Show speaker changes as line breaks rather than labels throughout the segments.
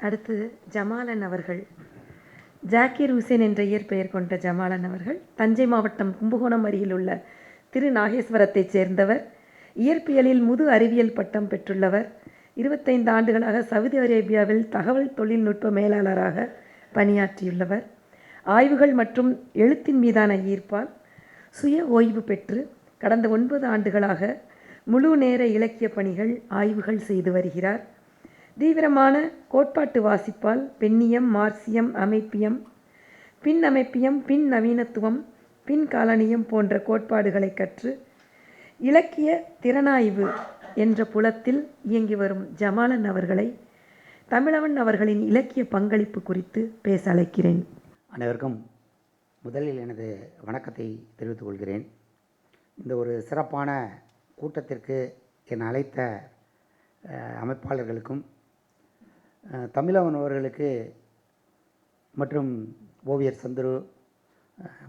அடுத்து ஜமாலன் அவர்கள். ஜாக்கீர் ஹுசேன் என்ற இயற்பெயர் கொண்ட ஜமாலன் அவர்கள் தஞ்சை மாவட்டம் கும்பகோணம் அருகில் உள்ள திரு நாகேஸ்வரத்தைச் சேர்ந்தவர். இயற்பியலில் முது அறிவியல் பட்டம் பெற்றுள்ளவர். இருபத்தைந்து ஆண்டுகளாக சவுதி அரேபியாவில் தகவல் தொழில்நுட்ப மேலாளராக பணியாற்றியுள்ளவர். ஆய்வுகள் மற்றும் எழுத்தின் மீதான ஈர்ப்பால் சுய ஓய்வு பெற்று கடந்த ஒன்பது ஆண்டுகளாக முழு நேர இலக்கிய பணிகள் ஆய்வுகள் செய்து வருகிறார். தீவிரமான கோட்பாட்டு வாசிப்பால் பெண்ணியம் மார்சியம் அமைப்பியம் பின் அமைப்பியம் பின் நவீனத்துவம் பின் காலனியம் போன்ற கோட்பாடுகளை கற்று இலக்கிய திறனாய்வு என்ற புலத்தில் இயங்கி வரும் ஜமாலன் அவர்களை தமிழவன் அவர்களின் இலக்கிய பங்களிப்பு குறித்து பேச அழைக்கிறேன்.
அனைவருக்கும் முதலில் எனது வணக்கத்தை தெரிவித்துக் கொள்கிறேன். இந்த ஒரு சிறப்பான கூட்டத்திற்கு என் அழைத்த அமைப்பாளர்களுக்கும் தமிழவன் அவர்களுக்கு மற்றும் ஓவியர் சந்துரு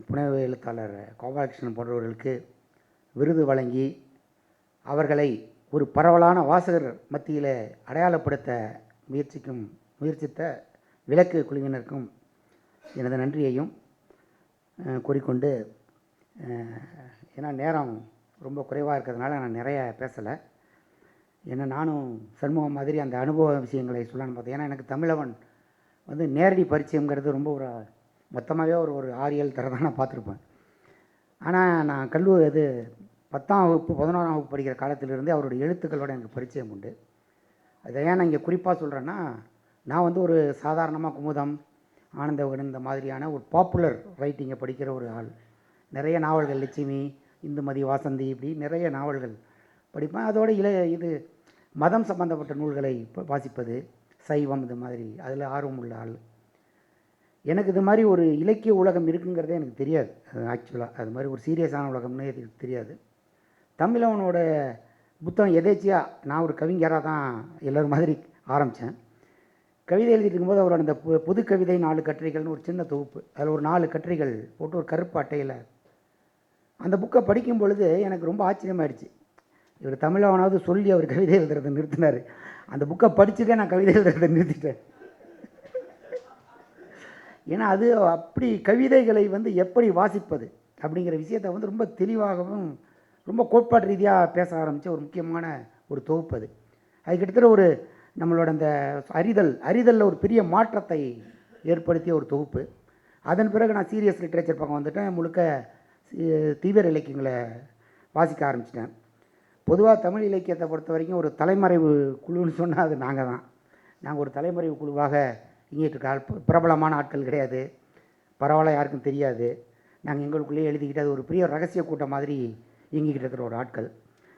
புனைவு எழுத்தாளர் கோபாலகிருஷ்ணன் போன்றவர்களுக்கு விருது வழங்கி அவர்களை ஒரு பரவலான வாசகர் மத்தியில் அடையாளப்படுத்த முயற்சிக்கும் முயற்சித்த விளக்கு குழுவினருக்கும் எனது நன்றியையும் கூறிக்கொண்டு ஏன்னா நேரம் ரொம்ப குறைவாக இருக்கிறதுனால நான் நிறைய பேசலை. ஏன்னா நானும் சண்முகம் மாதிரி அந்த அனுபவ விஷயங்களை சொல்லலான்னு பார்த்தேன். ஏன்னா எனக்கு தமிழவன் வந்து நேரடி பரிச்சயங்கிறது ரொம்ப ஒரு மொத்தமாகவே ஒரு ஒரு ஆறு ஏழு தர தான் நான் பார்த்துருப்பேன். ஆனால் நான் கல்லூரி இது பத்தாம் வகுப்பு பதினோராம் வகுப்பு படிக்கிற காலத்திலிருந்தே அவருடைய எழுத்துக்களோட எனக்கு பரிச்சயம் உண்டு. அதை ஏன் நான் இங்கே குறிப்பாக சொல்கிறேன்னா நான் வந்து ஒரு சாதாரணமாக குமுதம் ஆனந்த விகடன் இந்த மாதிரியான ஒரு பாப்புலர் ரைட்டிங்கை படிக்கிற ஒரு ஆள். நிறைய நாவல்கள் லட்சுமி இந்துமதி வாசந்தி இப்படி நிறைய நாவல்கள் படிப்பேன். அதோட இளைய இது மதம் சம்பந்தப்பட்ட நூல்களை வாசிப்பது சைவம் இது மாதிரி அதில் ஆர்வம் உள்ள ஆள். எனக்கு இது மாதிரி ஒரு இலக்கிய உலகம் இருக்குங்கிறதே எனக்கு தெரியாது. ஆக்சுவலாக அது மாதிரி ஒரு சீரியஸான உலகம்னு எனக்கு தெரியாது. தமிழவனோட புத்தகம் எதேச்சியாக நான் ஒரு கவிஞராக தான் எல்லோரும் மாதிரி ஆரம்பித்தேன் கவிதை எழுதிட்டு இருக்கும்போது அவரோட அந்த பு- புது கவிதை நாலு கட்டுரைகள்னு ஒரு சின்ன தொகுப்பு. அதில் ஒரு நாலு கட்டுரைகள் போட்டு ஒரு கருப்பு அட்டையில். அந்த புக்கை படிக்கும் பொழுது எனக்கு ரொம்ப ஆச்சரியமாயிடுச்சு. இவர் தமிழவனாவது சொல்லி அவர் கவிதை எழுதுறதை நிறுத்தினார். அந்த புக்கை படிச்சுட்டே நான் கவிதை எழுதுறதை நிறுத்திட்டேன். ஏன்னா அது அப்படி கவிதைகளை வந்து எப்படி வாசிப்பது அப்படிங்கிற விஷயத்தை வந்து ரொம்ப தெளிவாகவும் ரொம்ப கோட்பாட்டு ரீதியாக பேச ஆரம்பித்த ஒரு முக்கியமான ஒரு தொகுப்பு அது. அது கிட்டத்தட்ட ஒரு நம்மளோட அந்த அறிதல் அறிதலில் ஒரு பெரிய மாற்றத்தை ஏற்படுத்திய ஒரு தொகுப்பு. அதன் பிறகு நான் சீரியஸ் லிட்ரேச்சர் பக்கம் வந்துட்டேன். முழுக்க தீவிர இலக்கியங்களை வாசிக்க ஆரம்பிச்சிட்டேன். பொதுவாக தமிழ் இலக்கியத்தை பொறுத்த வரைக்கும் ஒரு தலைமறைவு குழுன்னு சொன்னால் அது நாங்கள் தான். நாங்கள் ஒரு தலைமறைவு குழுவாக இங்கே இருக்க பிரபலமான ஆட்கள் கிடையாது. பரவாயில்ல யாருக்கும் தெரியாது. நாங்கள் எங்களுக்குள்ளேயே எழுதிக்கிட்டு அது ஒரு பெரிய ரகசிய கூட்டம் மாதிரி இயங்கிக்கிட்டு இருக்கிற ஒரு ஆட்கள்.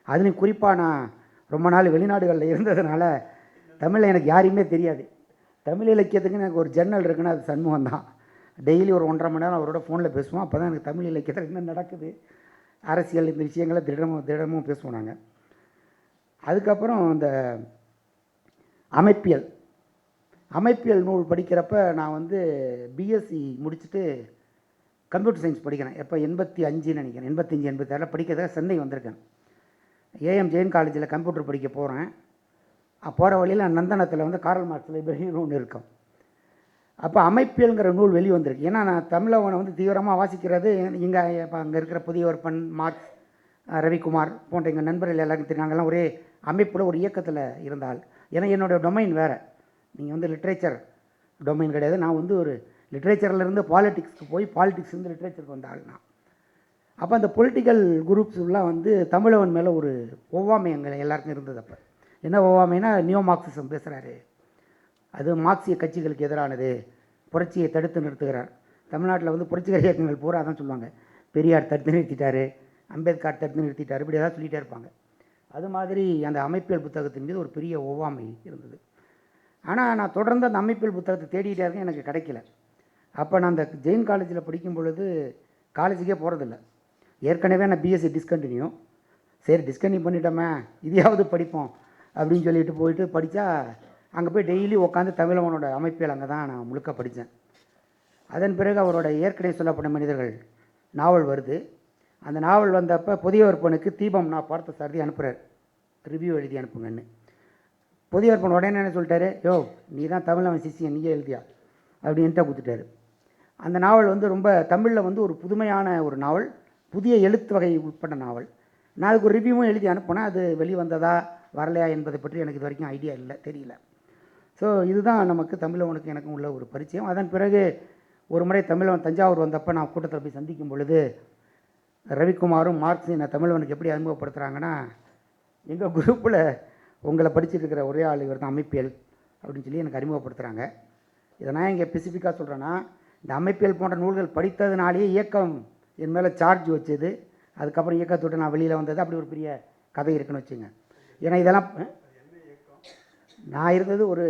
அதுலேயும் குறிப்பாக நான் ரொம்ப நாள் வெளிநாடுகளில் இருந்ததுனால தமிழில் எனக்கு யாரையுமே தெரியாது. தமிழ் இலக்கியத்துக்கு எனக்கு ஒரு ஜன்னல் இருக்குன்னா அது சண்முகம் தான் டெய்லி ஒரு ஒன்றரை மணி நேரம் அவரோட ஃபோனில் பேசுவோம். அப்போ தான் எனக்கு தமிழ் இலக்கியத்தில் என்ன நடக்குது? அரசியல் இந்த விஷயங்களை திடமும் திடமும் பேசுவோம் நாங்கள் அதுக்கப்புறம் இந்த அமைப்பியல். அமைப்பியல் நூல் படிக்கிறப்ப நான் வந்து பிஎஸ்சி முடிச்சுட்டு கம்ப்யூட்டர் சயின்ஸ் படிக்கிறேன். எப்போ? எண்பத்தி அஞ்சுன்னு நினைக்கிறேன். எண்பத்தஞ்சு எண்பத்தாறில் படிக்கிறதாக சென்னை வந்திருக்கேன். ஏஎம் ஜெயின் காலேஜில் கம்ப்யூட்டர் படிக்க போகிறேன் போகிற வழியில் நந்தனத்தில் வந்து காரல் மார்க்ஸ் லைப்ரரின்னு ஒன்று இருக்கும். அப்போ அமைப்பியல்ங்கிற நூல் வெளி வந்திருக்கு. ஏன்னா நான் தமிழவனை வந்து தீவிரமாக வாசிக்கிறது இங்கே இப்போ அங்கே இருக்கிற புதியவர்பன் மார்க்ஸ் ரவிக்குமார் போன்ற எங்கள் நண்பர்கள் எல்லாருக்கும் தெரியும் நாங்கள்லாம் ஒரே அமைப்பில் ஒரு இயக்கத்தில் இருந்தால். ஏன்னா என்னோட டொமைன் வேறு. நீங்கள் வந்து லிட்ரேச்சர் டொமைன் கிடையாது. நான் வந்து ஒரு லிட்ரேச்சர்லேருந்து பாலிடிக்ஸ்க்கு போய் பாலிடிக்ஸ்லேருந்து லிட்ரேச்சருக்கு வந்த ஆள் நான். அப்போ அந்த பொலிட்டிக்கல் குரூப்ஸ்லாம் வந்து தமிழவன் மேலே ஒரு ஒவ்வாமை எங்கள் எல்லாருக்கும் இருந்தது அப்போ. என்ன ஒவ்வாமைனா நியோ மார்க்சிசம் பேசுகிறாரு அது மார்க்சிய கட்சிகளுக்கு எதிரானது. புரட்சியை தடுத்து நிறுத்துகிறார். தமிழ்நாட்டில் வந்து புரட்சிகர இயக்கங்கள் பூரா தான் சொல்லுவாங்க. பெரியார் தடுத்து நிறுத்திட்டாரு அம்பேத்கர் தடுத்து நிறுத்திட்டார் இப்படி ஏதாவது சொல்லிகிட்டே இருப்பாங்க. அது மாதிரி அந்த அமைப்பியல் புத்தகத்தின் மீது ஒரு பெரிய ஒவ்வாமை இருந்தது. ஆனால் நான் தொடர்ந்து அந்த அமைப்பியல் புத்தகத்தை தேடிக்கிட்டே இருக்கேன் எனக்கு கிடைக்கல. அப்போ நான் அந்த ஜெயின் காலேஜில் படிக்கும் பொழுது காலேஜுக்கே போகிறதில்ல ஏற்கனவே நான் பிஎஸ்சி டிஸ்கண்டினியூ சரி டிஸ்கண்டினியூ பண்ணிட்டோமே இதையாவது படிப்போம் அப்படின்னு சொல்லிட்டு போயிட்டு படித்தா அங்கே போய் டெய்லி உட்காந்து தமிழவனோட அமைப்பில் அங்கே தான் நான் முழுக்க படித்தேன் அதன் பிறகு அவரோட ஏற்கனவே சொல்லப்பட்ட மனிதர்கள் நாவல் வருது. அந்த நாவல் வந்தப்போ புதிய விற்பனுக்கு தீபம் நான் பார்த்த சாரதி அனுப்புகிறார் ரிவ்யூ எழுதி அனுப்புங்கன்னு. பொதியார் உடனே என்ன சொல்லிட்டாரு? யோ நீ தான் தமிழவன் சிசியன் நீயே எழுதியா? அப்படின்ட்டு கொடுத்துட்டாரு. அந்த நாவல் வந்து ரொம்ப தமிழில் வந்து ஒரு புதுமையான ஒரு நாவல் புதிய எழுத்து வகை உட்பட்ட நாவல். நான் அதுக்கு ஒரு ரிவ்யூவும் எழுதி அனுப்புனேன். அது வெளிவந்ததா வரலையா என்பதை பற்றி எனக்கு இது வரைக்கும் ஐடியா இல்லை தெரியல. ஸோ இதுதான் நமக்கு தமிழவனுக்கு எனக்கும் உள்ள ஒரு பரிச்சயம். அதன் பிறகு ஒரு முறை தமிழவன் தஞ்சாவூர் வந்தப்போ நான் கூட்டத்தில் போய் சந்திக்கும் பொழுது ரவிக்குமாரும் மார்க்ஸும் என்னை தமிழவனுக்கு எப்படி அறிமுகப்படுத்துகிறாங்கன்னா எங்கள் குரூப்பில் உங்களை படிச்சுட்டு இருக்கிற ஒரே ஆள் இவர் தான் அமைப்பியல் அப்படின்னு சொல்லி எனக்கு அறிமுகப்படுத்துகிறாங்க இதை நான் இங்கே ஸ்பெசிஃபிக்காக சொல்கிறேன்னா இந்த அமைப்பியல் போன்ற நூல்கள் படித்ததுனாலேயே இயக்கம் என் மேலே சார்ஜ் வச்சது. அதுக்கப்புறம் இயக்கத்தோட்டு நான் வெளியில் வந்தது. அப்படி ஒரு பெரிய கதை இருக்குன்னு வச்சுங்க ஏன்னா இதெல்லாம் நான் இருந்தது ஒரு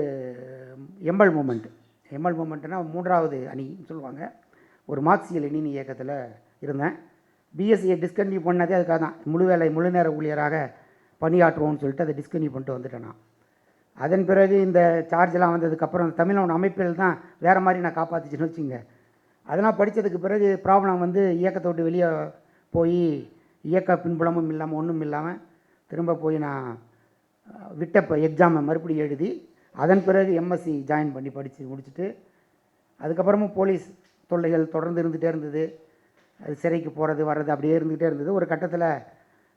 எம்எல் மூமெண்ட். எம்எல் மூமெண்ட்னா மூன்றாவது அணின்னு சொல்லுவாங்க. ஒரு மார்க்சிய லெனின் இயக்கத்தில் இருந்தேன். பிஎஸ்சியை டிஸ்கன்டினியூ பண்ணதே அதுக்காக தான். முழு வேலை முழு நேர ஊழியராக பணியாற்றுவோம்னு சொல்லிட்டு அதை டிஸ்கன்டினியூ பண்ணிட்டு வந்துட்டேன் நான். அதன் பிறகு இந்த சார்ஜெலாம் வந்ததுக்கப்புறம் தமிழ் அமைப்பில் தான் வேறு மாதிரி நான் காப்பாற்றிச்சுன்னு வச்சுங்க அதெல்லாம் படித்ததுக்கு பிறகு ப்ராப்ளம் வந்து இயக்கத்தை விட்டு வெளியே போய் இயக்க பின்புலமும் இல்லாமல் ஒன்றும் இல்லாமல் திரும்ப போய் நான் அஹ், விட்ட இப்போ எக்ஸாமை மறுபடியும் எழுதி அதன் பிறகு எம்எஸ்சி ஜாயின் பண்ணி படித்து முடிச்சுட்டு அதுக்கப்புறமும் போலீஸ் தொல்லைகள் தொடர்ந்து இருந்துகிட்டே இருந்தது. அது சிறைக்கு போகிறது வர்றது அப்படியே இருந்துகிட்டே இருந்தது. ஒரு கட்டத்தில்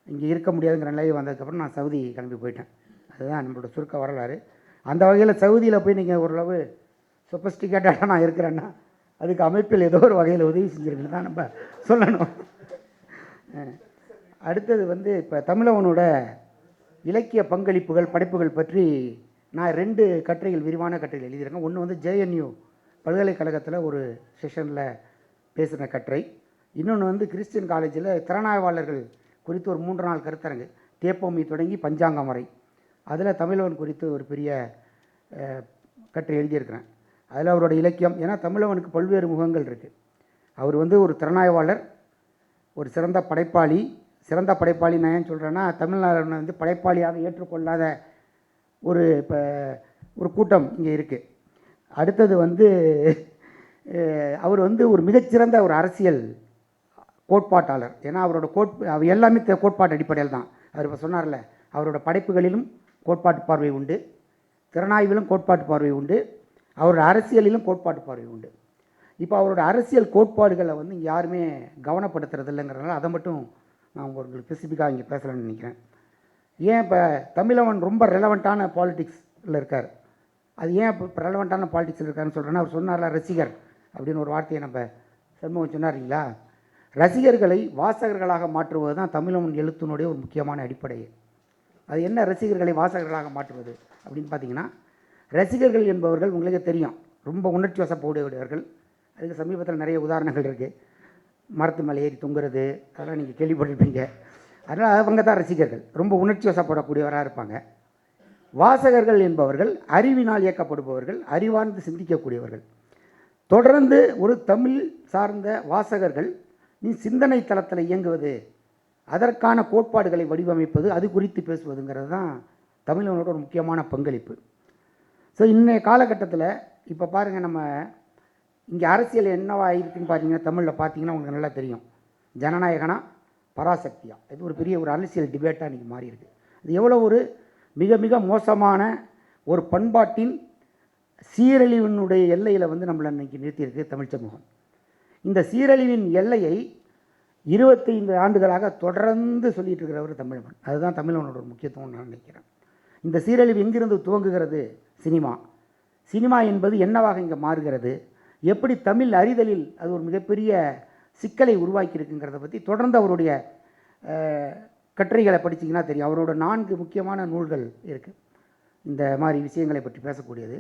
இங்கே இருக்க முடியாதுங்கிற நிலை வந்ததுக்கப்புறம் நான் சவுதி கிளம்பி போயிட்டேன். அதுதான் நம்மளோட சுருக்க வரலாறு. அந்த வகையில் சவுதியில் போய் நீங்கள் ஓரளவு சொபஸ்டிகேட்டடாக நான் இருக்கிறேன்னா அதுக்கு அமைப்பில் ஏதோ ஒரு வகையில் உதவி செஞ்சுருக்குன்னு தான் நம்ம சொல்லணும். அடுத்தது வந்து இப்போ தமிழவனோட இலக்கிய பங்களிப்புகள் படைப்புகள் பற்றி நான் ரெண்டு கட்டுரைகள் விரிவான கட்டுரைகள் எழுதியிருக்கேன். ஒன்று வந்து ஜேஎன்யூ பல்கலைக்கழகத்தில் ஒரு செஷனில் பேசின கட்டுரை. இன்னொன்று வந்து கிறிஸ்டியன் காலேஜில் திறனாய்வாளர்கள் குறித்து ஒரு மூன்று நாள் கருத்தரங்கு தேப்போமி தொடங்கி பஞ்சாங்கம் வரை. அதில் தமிழவன் குறித்து ஒரு பெரிய கட்டுரை எழுதியிருக்கிறேன். அதில் அவரோட இலக்கியம் ஏன்னா தமிழவனுக்கு பல்வேறு முகங்கள் இருக்குது அவர் வந்து ஒரு திறனாய்வாளர் ஒரு சிறந்த படைப்பாளி சிறந்த படைப்பாளி நான் ஏன் சொல்கிறேன்னா தமிழ்நாடு வந்து படைப்பாளியாக ஏற்றுக்கொள்ளாத ஒரு இப்போ ஒரு கூட்டம் இங்கே இருக்குது அடுத்தது வந்து அவர் வந்து ஒரு மிகச்சிறந்த ஒரு அரசியல் கோட்பாட்டாளர். ஏன்னா அவரோட கோட் அவர் எல்லாமே கோட்பாட்டு அடிப்படையில் தான். அவர் இப்போ சொன்னார்ல அவரோட படைப்புகளிலும் கோட்பாட்டு பார்வை உண்டு. திறனாய்விலும் கோட்பாட்டு பார்வை உண்டு. அவரோட அரசியலிலும் கோட்பாட்டு பார்வை உண்டு. இப்போ அவரோட அரசியல் கோட்பாடுகளை வந்து இங்கே யாருமே கவனப்படுத்துறது இல்லைங்கிறதுனால அதை மட்டும் நான் உங்களுக்கு ஸ்பெசிஃபிக்காக இங்கே பேசலன்னு நினைக்கிறேன். ஏன் இப்போ தமிழவன் ரொம்ப ரெலவெண்ட்டான பாலிட்டிக்ஸில் இருக்கார்? அது ஏன் இப்போ ரெலவெண்ட்டான பாலிட்டிக்ஸில் இருக்காருன்னு சொல்கிறேன்னா அவர் சொன்னார்ல ரசிகர் அப்படின்னு ஒரு வார்த்தையை நம்ம சண்முகம் சொன்னார்ங்களா? ரசிகர்களை வாசகர்களாக மாற்றுவது தான் தமிழவன் எழுத்தினுடைய ஒரு முக்கியமான அடிப்படை அது என்ன ரசிகர்களை வாசகர்களாக மாற்றுவது அப்படின்னு பார்த்தீங்கன்னா ரசிகர்கள் என்பவர்கள் உங்களுக்கே தெரியும் ரொம்ப உணர்ச்சி வசப்படுபவர்கள் அதுக்கு சமீபத்தில் நிறைய உதாரணங்கள் இருக்குது மரத்து மேலே ஏறி தொங்குறது அதெல்லாம் நீங்கள் கேள்விப்பட்டிருப்பீங்க. அதனால் அவங்க தான் ரசிகர்கள். ரொம்ப உணர்ச்சி வசப்படக்கூடியவராக இருப்பாங்க. வாசகர்கள் என்பவர்கள் அறிவினால் இயக்கப்படுபவர்கள் அறிவார்ந்து சிந்திக்கக்கூடியவர்கள். தொடர்ந்து ஒரு தமிழ் சார்ந்த வாசகர்கள் நீ சிந்தனை தளத்தில் இயங்குவது அதற்கான கோட்பாடுகளை வடிவமைப்பது அது குறித்து பேசுவதுங்கிறது தான் தமிழனோட ஒரு முக்கியமான பங்களிப்பு. ஸோ இன்றைய காலகட்டத்தில் இப்போ பாருங்கள் நம்ம இங்கே அரசியல் என்னவா இருக்குன்னு பார்த்தீங்கன்னா தமிழில் பார்த்தீங்கன்னா உங்களுக்கு நல்லா தெரியும். ஜனநாயகனா பராசக்தியா? இது ஒரு பெரிய ஒரு அரசியல் டிபேட்டாக இன்றைக்கி மாறி அது எவ்வளோ ஒரு மிக மிக மோசமான ஒரு பண்பாட்டின் சீரழிவினுடைய எல்லையில் வந்து நம்மளை இன்றைக்கி நிறுத்தியிருக்கு தமிழ் சமூகம். இந்த சீரழிவின் எல்லையை இருபத்தைந்து ஆண்டுகளாக தொடர்ந்து சொல்லிகிட்டு இருக்கிறவர் தமிழன் அதுதான் தமிழனோட ஒரு முக்கியத்துவம் நான் நினைக்கிறேன். இந்த சீரழிவு எங்கிருந்து துவங்குகிறது? சினிமா. சினிமா என்பது என்னவாக இங்கே மாறுகிறது? எப்படி தமிழ் அறிதலில் அது ஒரு மிகப்பெரிய சிக்கலை உருவாக்கியிருக்குங்கிறத பற்றி தொடர்ந்து அவருடைய கட்டுரைகளை படிச்சீங்கன்னா தெரியும். அவரோட நான்கு முக்கியமான நூல்கள் இருக்குது இந்த மாதிரி விஷயங்களை பற்றி பேசக்கூடியது.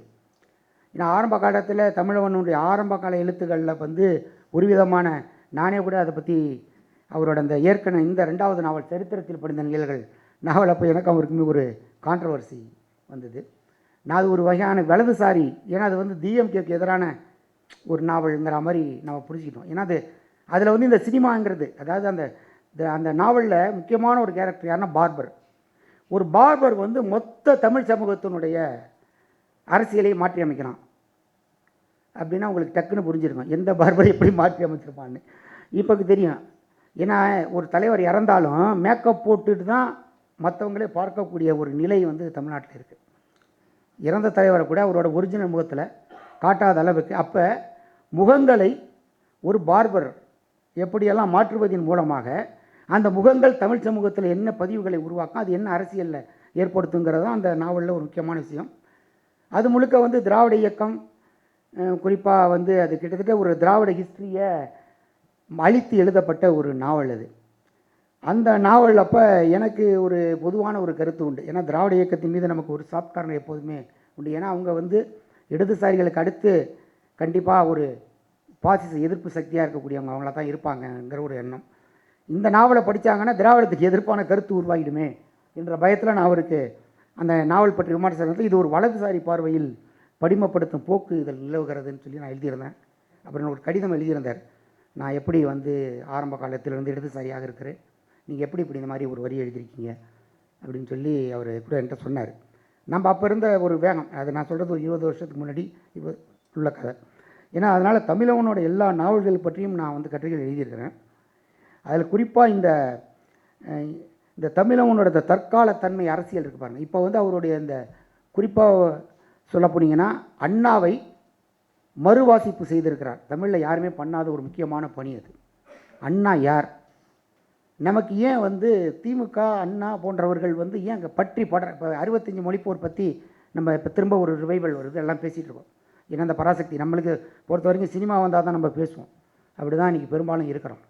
ஏன்னா ஆரம்ப காலத்தில் தமிழவனுடைய ஆரம்ப கால எழுத்துக்களில் வந்து ஒரு விதமான நானே கூட அதை பற்றி அவரோட அந்த ஏற்கனவே இந்த ரெண்டாவது நாவல் சரித்திரத்தில் படிந்த நிகழ்கள் நாவல் அப்போ எனக்கு அவருக்குமே ஒரு கான்ட்ரவர்சி வந்தது. நான் அது ஒரு வகையான வலதுசாரி ஏன்னா அது வந்து டிஎம்கேக்கு எதிரான ஒரு நாவல்ங்கிற மாதிரி நம்ம புரிஞ்சுக்கிட்டோம். ஏன்னா அது அதில் வந்து இந்த சினிமாங்கிறது அதாவது அந்த அந்த நாவலில் முக்கியமான ஒரு கேரக்டர் யாருன்னா பார்பர். ஒரு பார்பர் வந்து மொத்த தமிழ் சமூகத்தினுடைய அரசியலை மாற்றி அமைக்கிறான். அப்படின்னா உங்களுக்கு டக்குன்னு புரிஞ்சிருக்கும் எந்த பார்பர் எப்படி மாற்றி அமைச்சிருப்பான்னு. இப்போக்கு தெரியும். ஏன்னா ஒரு தலைவர் இறந்தாலும் மேக்கப் போட்டுட்டு தான் மற்றவங்களே பார்க்கக்கூடிய ஒரு நிலை வந்து தமிழ்நாட்டில் இருக்குது இறந்த தலைவரை கூட அவரோட ஒரிஜினல் முகத்தில் காட்டாத அளவுக்கு. அப்போ முகங்களை ஒரு பார்பர் எப்படியெல்லாம் மாற்றுவதன் மூலமாக அந்த முகங்கள் தமிழ் சமூகத்தில் என்ன பதிவுகளை உருவாக்கும் அது என்ன அரசியலில் ஏற்படுத்துங்கிறது தான் அந்த நாவலில் ஒரு முக்கியமான விஷயம். அது முழுக்க வந்து திராவிட இயக்கம் குறிப்பாக வந்து அது கிட்டத்தட்ட ஒரு திராவிட ஹிஸ்ட்ரியை அழித்து எழுதப்பட்ட ஒரு நாவல் அது. அந்த நாவல் அப்போ எனக்கு ஒரு பொதுவான ஒரு கருத்து உண்டு. ஏன்னா திராவிட இயக்கத்தின் மீது நமக்கு ஒரு சாஃப்ட் எப்போதுமே உண்டு. ஏன்னா அவங்க வந்து இடதுசாரிகளுக்கு அடுத்து கண்டிப்பாக ஒரு பாசிச எதிர்ப்பு சக்தியாக இருக்கக்கூடியவங்க அவங்கள தான் இருப்பாங்கங்கிற ஒரு எண்ணம். இந்த நாவலை படித்தாங்கன்னா திராவிடத்துக்கு எதிர்ப்பான கருத்து உருவாகிடுமே என்ற பயத்தில் நான் அவருக்கு அந்த நாவல் பற்றி விமர்சனத்தில் இது ஒரு வலதுசாரி பார்வையில் படிமப்படுத்தும் போக்கு இதில் நிலவுகிறதுன்னு சொல்லி நான் எழுதியிருந்தேன். அப்புறம் ஒரு கடிதம் எழுதியிருந்தார். நான் எப்படி வந்து ஆரம்ப காலத்திலிருந்து இடதுசாரியாக இருக்கிறேன்? நீங்கள் எப்படி இப்படி இந்த மாதிரி ஒரு வரி எழுதியிருக்கீங்க? அப்படின்னு சொல்லி அவர் கூட என்கிட்ட சொன்னார். நம்ம அப்போ இருந்த ஒரு வேகம். அது நான் சொல்கிறது ஒரு இருபது வருஷத்துக்கு முன்னாடி இப்போ உள்ள கதை. ஏன்னா அதனால் தமிழவனோட எல்லா நாவல்கள் பற்றியும் நான் வந்து கட்டுரைகள் எழுதியிருக்கிறேன். அதில் குறிப்பாக இந்த இந்த தமிழவனோட இந்த தற்காலத்தன்மை அரசியல் இருக்கு பாருங்கள் இப்போ வந்து அவருடைய இந்த குறிப்பாக சொல்ல போனீங்கன்னா அண்ணாவை மறுவாசிப்பு செய்திருக்கிறார். தமிழில் யாருமே பண்ணாத ஒரு முக்கியமான பணி அது. அண்ணா யார்? நமக்கு ஏன் வந்து திமுக அண்ணா போன்றவர்கள் வந்து ஏன் அங்கே பற்றி படுற இப்போ அறுபத்தஞ்சி மொழிப்போர் பற்றி நம்ம இப்போ திரும்ப ஒரு ரிவைவல் வருது எல்லாம் பேசிகிட்டு இருக்கோம். ஏன்னா அந்த பராசக்தி நம்மளுக்கு பொறுத்த வரைக்கும் சினிமா வந்தால் தான் நம்ம பேசுவோம். அப்படி தான் இன்றைக்கி பெரும்பாலும் இருக்கிறோம்.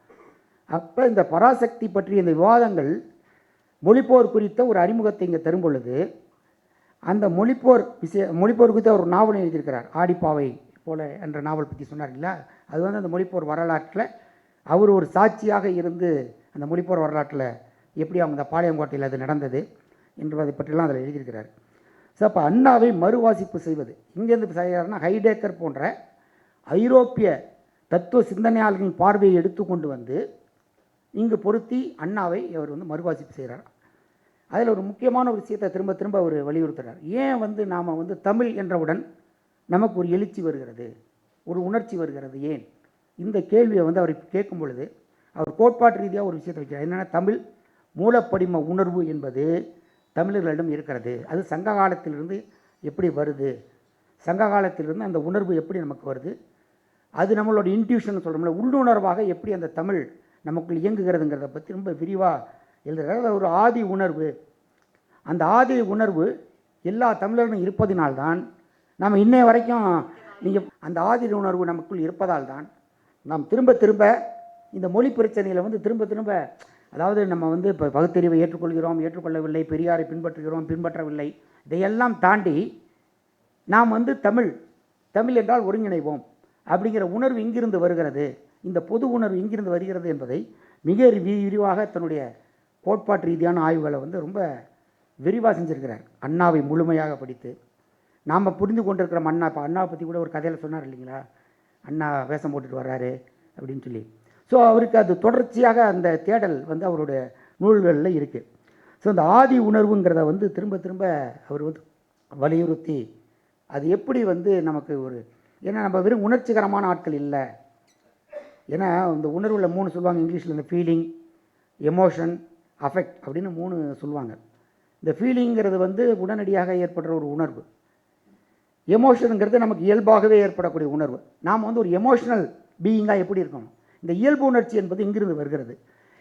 அப்போ இந்த பராசக்தி பற்றிய இந்த விவாதங்கள் மொழிப்போர் குறித்த ஒரு அறிமுகத்தை இங்கே தரும் பொழுது அந்த மொழிப்போர் விஷய மொழிப்போர் குறித்த ஒரு நாவல் எழுதியிருக்கிறார். ஆடிப்பாவை போல என்ற நாவல் பற்றி சொன்னார் இல்லையா? அது வந்து அந்த மொழிப்போர் வரலாற்றில் அவர் ஒரு சாட்சியாக இருந்து அந்த மொழிப்போர் வரலாற்றில் எப்படி அவங்க இந்த பாளையங்கோட்டையில் அது நடந்தது என்பதை பற்றிலாம் அதில் எழுதியிருக்கிறார். ஸோ அப்போ அண்ணாவை மறுவாசிப்பு செய்வது. இங்கேருந்து செய்கிறாருன்னா ஹைடேக்கர் போன்ற ஐரோப்பிய தத்துவ சிந்தனையாளர்களின் பார்வையை எடுத்துக்கொண்டு வந்து இங்கு பொருத்தி அண்ணாவை அவர் வந்து மறுவாசிப்பு செய்கிறார். அதில் ஒரு முக்கியமான ஒரு விஷயத்தை திரும்ப திரும்ப அவர் வலியுறுத்துகிறார் ஏன் வந்து நாம் வந்து தமிழ் என்றவுடன் நமக்கு ஒரு எழுச்சி வருகிறது ஒரு உணர்ச்சி வருகிறது ஏன்? இந்த கேள்வியை வந்து அவர் கேட்கும் பொழுது அவர் கோட்பாட்டு ரீதியாக ஒரு விஷயத்தை வைக்கிறார் என்னென்னா தமிழ் மூலப்படிம உணர்வு என்பது தமிழர்களிடம் இருக்கிறது. அது சங்க காலத்திலிருந்து எப்படி வருது? சங்க காலத்திலிருந்து அந்த உணர்வு எப்படி நமக்கு வருது? அது நம்மளோட இன்ட்யூஷன் சொல்கிறோம்ல உள்ளுணர்வாக எப்படி அந்த தமிழ் நமக்குள் இயங்குகிறதுங்கிறத பற்றி ரொம்ப விரிவாக எழுதுகிறார் ஒரு ஆதி உணர்வு. அந்த ஆதி உணர்வு எல்லா தமிழர்களும் இருப்பதினால்தான் நாம் இன்னைய வரைக்கும் நீங்கள் அந்த ஆதி உணர்வு நமக்குள் இருப்பதால் தான் நாம் திரும்ப திரும்ப இந்த மொழி பிரச்சனையில் வந்து திரும்ப திரும்ப அதாவது நம்ம வந்து இப்போ பகுத்தறிவை ஏற்றுக்கொள்கிறோம் ஏற்றுக்கொள்ளவில்லை பெரியாரை பின்பற்றுகிறோம் பின்பற்றவில்லை இதையெல்லாம் தாண்டி நாம் வந்து தமிழ் தமிழ் என்றால் ஒருங்கிணைவோம் அப்படிங்கிற உணர்வு இங்கிருந்து வருகிறது. இந்த பொது உணர்வு இங்கிருந்து வருகிறது என்பதை மிக விரிவாக தன்னுடைய கோட்பாட்டு ரீதியான ஆய்வுகளை வந்து ரொம்ப விரிவாக செஞ்சுருக்கிறார். அண்ணாவை முழுமையாக படித்து நாம் புரிந்து கொண்டிருக்கிறோம் அண்ணா இப்போ அண்ணாவை பற்றி கூட ஒரு கதையில் சொன்னார் இல்லைங்களா? அண்ணா வேஷம் போட்டுட்டு வர்றாரு அப்படின்னு சொல்லி. ஸோ அவருக்கு அது தொடர்ச்சியாக அந்த தேடல் வந்து அவருடைய நூல்களில் இருக்குது ஸோ அந்த ஆதி உணர்வுங்கிறத வந்து திரும்ப திரும்ப அவர் வந்து வலியுறுத்தி அது எப்படி வந்து நமக்கு ஒரு ஏன்னா நம்ம வெறும் உணர்ச்சிகரமான ஆட்கள் இல்லை. ஏன்னா இந்த உணர்வில் மூணு சொல்லுவாங்க இங்கிலீஷில் இந்த ஃபீலிங் எமோஷன் அஃபெக்ட் அப்படின்னு மூணு சொல்லுவாங்க. இந்த ஃபீலிங்கிறது வந்து உடனடியாக ஏற்படுற ஒரு உணர்வு. எமோஷனுங்கிறது நமக்கு இயல்பாகவே ஏற்படக்கூடிய உணர்வு. நாம் வந்து ஒரு எமோஷனல் பீயிங்காக எப்படி இருக்கணும்? இந்த இயல்பு உணர்ச்சி என்பது இங்கிருந்து வருகிறது.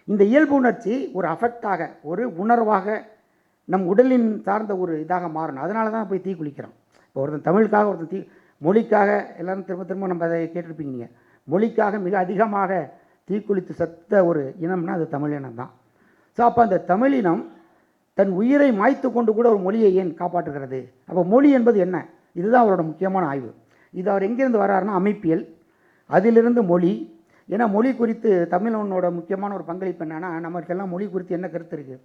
இந்த இயல்பு உணர்ச்சி ஒரு அஃபெக்டாக ஒரு உணர்வாக நம் உடலின் சார்ந்த ஒரு இதாக மாறணும். அதனால தான் போய் தீ குளிக்கிறோம். இப்போ ஒருத்தன் தமிழுக்காக ஒருத்தன் தீ மொழிக்காக எல்லாரும் திரும்ப திரும்ப நம்ம அதை கேட்டிருப்பீங்க நீங்கள் மொழிக்காக மிக அதிகமாக தீக்குளித்து செத்த ஒரு இனம்னா அது தமிழ் இனம் தான். ஸோ அப்போ அந்த தமிழினம் தன் உயிரை மாய்த்து கொண்டு கூட ஒரு மொழியை ஏன் காப்பாற்றுகிறது? அப்போ மொழி என்பது என்ன? இதுதான் அவரோட முக்கியமான ஆய்வு. இது அவர் எங்கேருந்து வர்றாருன்னா அமைப்பியல். அதிலிருந்து மொழி ஏன்னா மொழி குறித்து தமிழனோட முக்கியமான ஒரு பங்களிப்பு என்னென்னா நம்மளுக்கெல்லாம் மொழி குறித்து என்ன கருத்து இருக்குது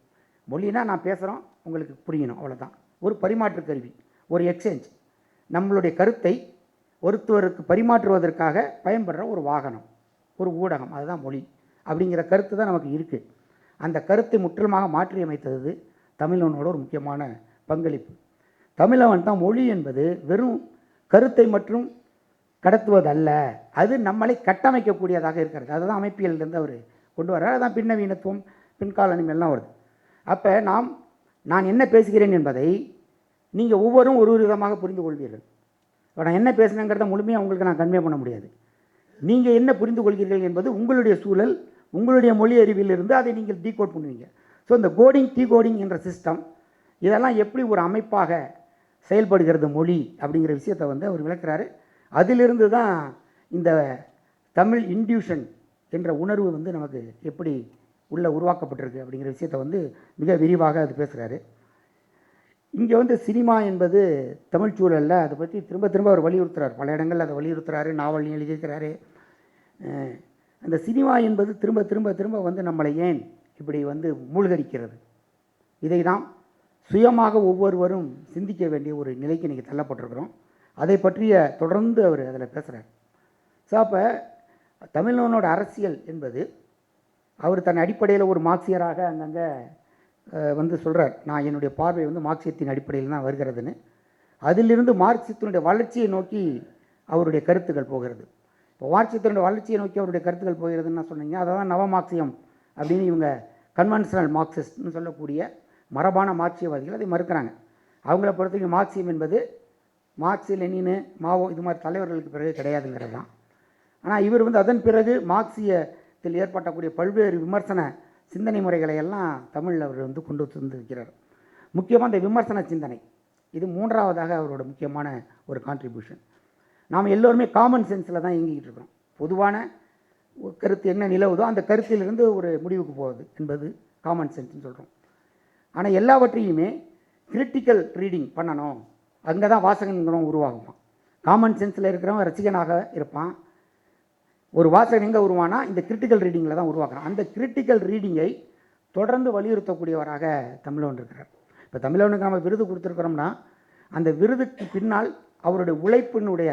மொழினா நான் பேசுகிறோம் உங்களுக்கு புரியணும் அவ்வளோதான் ஒரு பரிமாற்று கருவி ஒரு எக்ஸ்சேஞ்ச் நம்மளுடைய கருத்தை ஒருத்தவருக்கு பரிமாற்றுவதற்காக பயன்படுற ஒரு வாகனம் ஒரு ஊடகம் அதுதான் மொழி. அப்படிங்கிற கருத்து தான் நமக்கு இருக்குது அந்த கருத்தை முற்றிலுமாக மாற்றியமைத்தது தமிழனோட ஒரு முக்கியமான பங்களிப்பு. தமிழவன் தான் மொழி என்பது வெறும் கருத்தை மற்றும் கடத்துவதல்ல. அது நம்மளை கட்டமைக்கக்கூடியதாக இருக்கிறது. அதுதான் அமைப்பியலிருந்து அவர் கொண்டு வர்றார். அதுதான் பின்னவீனத்துவம் பின்காலனிமையெல்லாம் எல்லாம் வருது. அப்போ நாம் நான் என்ன பேசுகிறேன் என்பதை நீங்கள் ஒவ்வொரும் ஒரு ஒரு விதமாக புரிந்து கொள்வீர்கள். இப்போ நான் என்ன பேசுனேங்கிறத முழுமையாக உங்களுக்கு நான் கன்வே பண்ண முடியாது. நீங்கள் என்ன புரிந்து கொள்கிறீர்கள் என்பது உங்களுடைய சூழல் உங்களுடைய மொழி அறிவிலிருந்து அதை நீங்கள் டீகோட் பண்ணுவீங்க. ஸோ இந்த கோடிங் டீ கோடிங் என்ற சிஸ்டம் இதெல்லாம் எப்படி ஒரு அமைப்பாக செயல்படுகிறது மொழி அப்படிங்கிற விஷயத்தை வந்து அவர் விளக்குறாரு. அதிலிருந்து தான் இந்த தமிழ் இன்டியூஷன் என்ற உணர்வு வந்து நமக்கு எப்படி உள்ளே உருவாக்கப்பட்டிருக்கு அப்படிங்கிற விஷயத்தை வந்து மிக விரிவாக அது பேசுகிறாரு இங்கே வந்து சினிமா என்பது தமிழ் சூழலில் அதை பற்றி திரும்ப திரும்ப அவர் வலியுறுத்துறார். பல இடங்களில் அதை வலியுறுத்துறாரு நாவல் எழுதியிருக்கிறாரு. அந்த சினிமா என்பது திரும்ப திரும்ப திரும்ப வந்து நம்மளை ஏன் இப்படி வந்து மூழ்கடிக்கிறது? இதை நாம் சுயமாக ஒவ்வொருவரும் சிந்திக்க வேண்டிய ஒரு நிலைக்கு இன்றைக்கி தள்ளப்பட்டிருக்கிறோம். அதை பற்றிய தொடர்ந்து அவர் அதில் பேசுகிறார். ஸோ அப்போ தமிழ்நாடோட அரசியல் என்பது அவர் தன் அடிப்படையில் ஒரு மார்க்சியராக அங்கங்கே வந்து சொல்கிறார் நான் என்னுடைய பார்வை வந்து மார்க்சியத்தின் அடிப்படையில் தான் வருகிறதுன்னு. அதிலிருந்து மார்க்சியத்தினுடைய வளர்ச்சியை நோக்கி அவருடைய கருத்துக்கள் போகிறது. இப்போ மார்க்சியத்தினுடைய வளர்ச்சியை நோக்கி அவருடைய கருத்துக்கள் போகிறதுன்னு நான் சொன்னீங்க அதை தான் நவ மார்க்சியம் அப்படின்னு இவங்க கன்வென்ஷனல் மார்க்சிஸ்ட்னு சொல்லக்கூடிய மரபான மார்க்சியவாதிகள் அதை மறுக்கிறாங்க. அவங்கள பொறுத்தவரைக்கும் மார்க்சியம் என்பது மார்க்சி லெனினு மாவோ இது மாதிரி தலைவர்களுக்கு பிறகு கிடையாதுங்கிறது தான். ஆனால் இவர் வந்து அதன் பிறகு மார்க்சியத்தில் ஏற்பட்டக்கூடிய பல்வேறு விமர்சன சிந்தனை முறைகளை எல்லாம் தமிழில் அவர் வந்து கொண்டு வந்திருக்கிறார் முக்கியமாக இந்த விமர்சன சிந்தனை. இது மூன்றாவதாக அவரோட முக்கியமான ஒரு கான்ட்ரிபியூஷன் நாம் எல்லோருமே காமன் சென்ஸில் தான் இயங்கிக்கிட்டு இருக்கிறோம். பொதுவான ஒரு கருத்து என்ன நிலவுதோ அந்த கருத்திலிருந்து ஒரு முடிவுக்கு போகுது என்பது காமன் சென்ஸ்னு சொல்கிறோம் ஆனால் எல்லாவற்றையுமே கிரிட்டிக்கல் ரீடிங் பண்ணணும். அங்கே தான் வாசகங்கிறவன் உருவாகுமா காமன் சென்ஸில் இருக்கிறவன் ரசிகனாக இருப்பான். ஒரு வாசகன் எங்கே உருவானா? இந்த கிரிட்டிக்கல் ரீடிங்கில் தான் உருவாக்குறான். அந்த கிரிட்டிக்கல் ரீடிங்கை தொடர்ந்து வலியுறுத்தக்கூடியவராக தமிழவன் இருக்கிறார். இப்போ தமிழவனுக்கு நம்ம விருது கொடுத்துருக்குறோம்னா அந்த விருதுக்கு பின்னால் அவருடைய உழைப்பினுடைய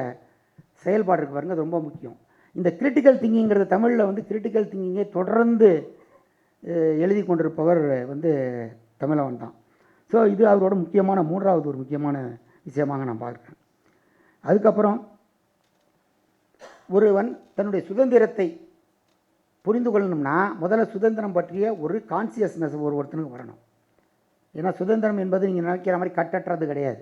செயல்பாடு இருக்கு பாருங்க அது ரொம்ப முக்கியம். இந்த கிரிட்டிக்கல் திங்கிங்கிறது தமிழில் வந்து கிரிட்டிக்கல் திங்கிங்கை தொடர்ந்து எழுதி கொண்டிருப்பவர் வந்து தமிழவன் தான். ஸோ இது அவரோட முக்கியமான மூன்றாவது ஒரு முக்கியமான விஷயமாக நான் பார்க்குறேன். அதுக்கப்புறம் ஒருவன் தன்னுடைய சுதந்திரத்தை புரிந்து கொள்ளணும்னா முதல்ல சுதந்திரம் பற்றிய ஒரு கான்சியஸ்னஸ் ஒரு ஒருத்தனுக்கு வரணும். ஏன்னா சுதந்திரம் என்பது நீங்கள் நினைக்கிற மாதிரி கட்டற்றது கிடையாது.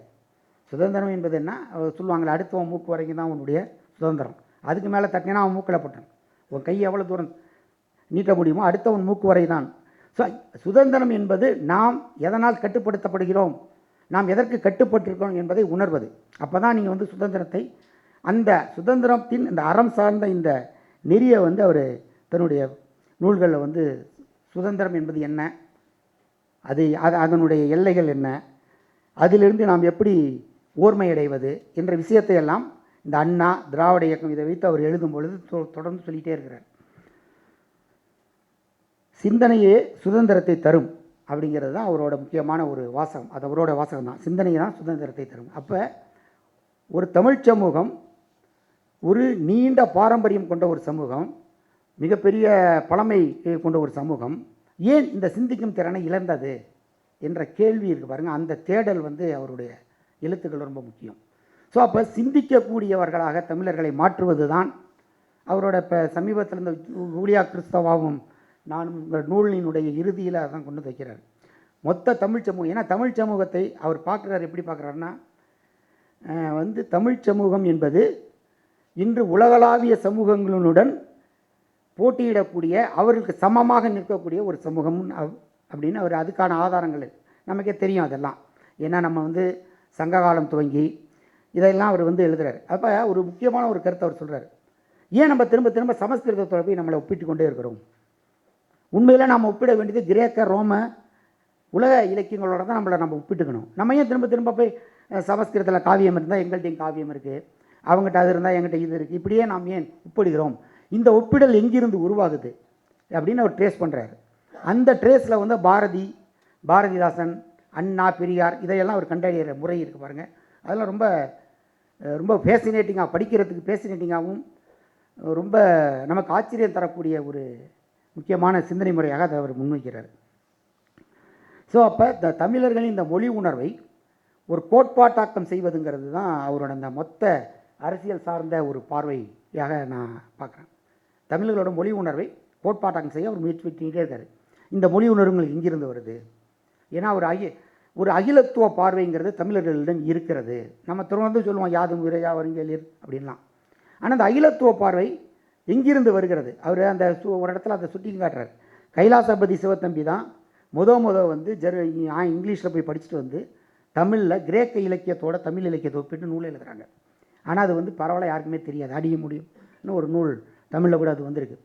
சுதந்திரம் என்பது என்ன? அவர் சொல்லுவாங்களே அடுத்தவன் மூக்கு வரைக்கும் தான் உன்னுடைய சுதந்திரம். அதுக்கு மேலே தட்டினா அவன் மூக்கில் பட்டான். உன் கை எவ்வளோ தூரம் நீட்ட முடியுமோ அடுத்தவன் மூக்கு வரை தான் ஸோ சுதந்திரம் என்பது நாம் எதனால் கட்டுப்படுத்தப்படுகிறோம்? நாம் எதற்கு கட்டுப்பட்டிருக்கிறோம் என்பதை உணர்வது. அப்போ தான் நீங்கள் வந்து சுதந்திரத்தை அந்த சுதந்திரத்தின் இந்த அறம் சார்ந்த இந்த நெறியை வந்து அவர் தன்னுடைய நூல்களில் வந்து சுதந்திரம் என்பது என்ன? அது அது அதனுடைய எல்லைகள் என்ன? அதிலிருந்து நாம் எப்படி ஓர்மையடைவது என்ற விஷயத்தை எல்லாம் இந்த அண்ணா திராவிட இயக்கம் இதை வைத்து அவர் எழுதும் பொழுது தொ- தொடர்ந்து சொல்லிகிட்டே இருக்கிறார். சிந்தனையே சுதந்திரத்தை தரும். அப்படிங்கிறது தான் அவரோட முக்கியமான ஒரு வாசகம். அது அவரோட வாசகம் தான். சிந்தனை தான் சுதந்திரத்தை தரும். அப்போ ஒரு தமிழ் சமூகம் ஒரு நீண்ட பாரம்பரியம் கொண்ட ஒரு சமூகம் மிகப்பெரிய பழமை கொண்ட ஒரு சமூகம் ஏன் இந்த சிந்திக்கும் திறனை இழந்தது என்ற கேள்வி இருக்குது பாருங்கள் அந்த தேடல் வந்து அவருடைய எழுத்துக்கள் ரொம்ப முக்கியம். ஸோ அப்போ சிந்திக்கக்கூடியவர்களாக தமிழர்களை மாற்றுவது தான் அவரோட இப்போ சமீபத்தில் இந்த ஊழியா கிறிஸ்தவாவும் நான் உங்கள் நூலினுடைய இறுதியில் அதான் கொண்டு வந்து வைக்கிறார். மொத்த தமிழ் சமூகம் ஏன்னா தமிழ் சமூகத்தை அவர் பார்க்குறாரு எப்படி பார்க்குறாருன்னா வந்து தமிழ் சமூகம் என்பது இன்று உலகளாவிய சமூகங்களுடன் போட்டியிடக்கூடிய அவர்களுக்கு சமமாக நிற்கக்கூடிய ஒரு சமூகம் அப்படின்னு அவர் அதுக்கான ஆதாரங்கள் நமக்கே தெரியும் அதெல்லாம். ஏன்னா நம்ம வந்து சங்க காலம் துவங்கி இதெல்லாம் அவர் வந்து எழுதுறாரு. அப்போ ஒரு முக்கியமான ஒரு கருத்தை அவர் சொல்கிறார் ஏன் நம்ம திரும்ப திரும்ப சமஸ்கிருதத்தோட போய் நம்மளை ஒப்பிட்டு கொண்டே இருக்கிறோம்? உண்மையில் நாம் ஒப்பிட வேண்டியது கிரேக்க ரோம உலக இலக்கியங்களோட தான் நம்மளை நம்ம ஒப்பிட்டுக்கணும். நம்ம ஏன் திரும்ப திரும்ப போய் சமஸ்கிருதத்தில் காவியம் இருந்தால் எங்கள்கிட்டையும் காவியம் இருக்குது அவங்ககிட்ட அது இருந்தால் எங்கிட்ட இது இருக்குது இப்படியே நாம் ஏன் ஒப்பிடுகிறோம்? இந்த ஒப்பிடல் எங்கிருந்து உருவாகுது? அப்படின்னு அவர் ட்ரேஸ் பண்ணுறாரு அந்த ட்ரேஸில் வந்து பாரதி பாரதிதாசன் அண்ணா பெரியார் இதையெல்லாம் அவர் கண்டறிகிற முறை இருக்குது பாருங்கள் அதெல்லாம் ரொம்ப ரொம்ப ஃபேசினேட்டிங்காக படிக்கிறதுக்கு ஃபேசினேட்டிங்காகவும் ரொம்ப நமக்கு ஆச்சரியம் தரக்கூடிய ஒரு முக்கியமான சிந்தனை முறையாக அதை அவர் முன்வைக்கிறார். ஸோ அப்போ இந்த தமிழர்களின் இந்த மொழி உணர்வை ஒரு கோட்பாட்டாக்கம் செய்வதுங்கிறது தான் அவரோட அந்த மொத்த அரசியல் சார்ந்த ஒரு பார்வையாக நான் பார்க்குறேன். தமிழர்களோட மொழி உணர்வை கோட்பாட்டாக்கம் செய்ய அவர் முயற்சி பண்ணிக்கிட்டே இருக்கார். இந்த மொழி உணர்வுகள் எங்கிருந்து வருது? ஏன்னா அவர் அகி ஒரு அகிலத்துவ பார்வைங்கிறது தமிழர்களிடம் இருக்கிறது. நம்ம தொடர்ந்து சொல்லுவோம் யாதும் உரையா வருங்கேளிர் அப்படின்லாம். ஆனால் அந்த அகிலத்துவ பார்வை எங்கிருந்து வருகிறது. அவர் அந்த சு- ஒரு இடத்துல அதை சுட்டி காட்டுறார். கைலாசபதி சிவத்தம்பி தான் முத முத வந்து ஜெர் இங்கிலீஷில் போய் படிச்சுட்டு வந்து தமிழில் கிரேக்க இலக்கியத்தோட தமிழ் இலக்கியத்தை ஒப்பிட்டு நூலை எழுதுகிறாங்க ஆனால் அது வந்து பரவாயில்ல யாருக்குமே தெரியாது. அடிய முடியும் இன்னும் ஒரு நூல் தமிழில் கூட அது வந்திருக்கு.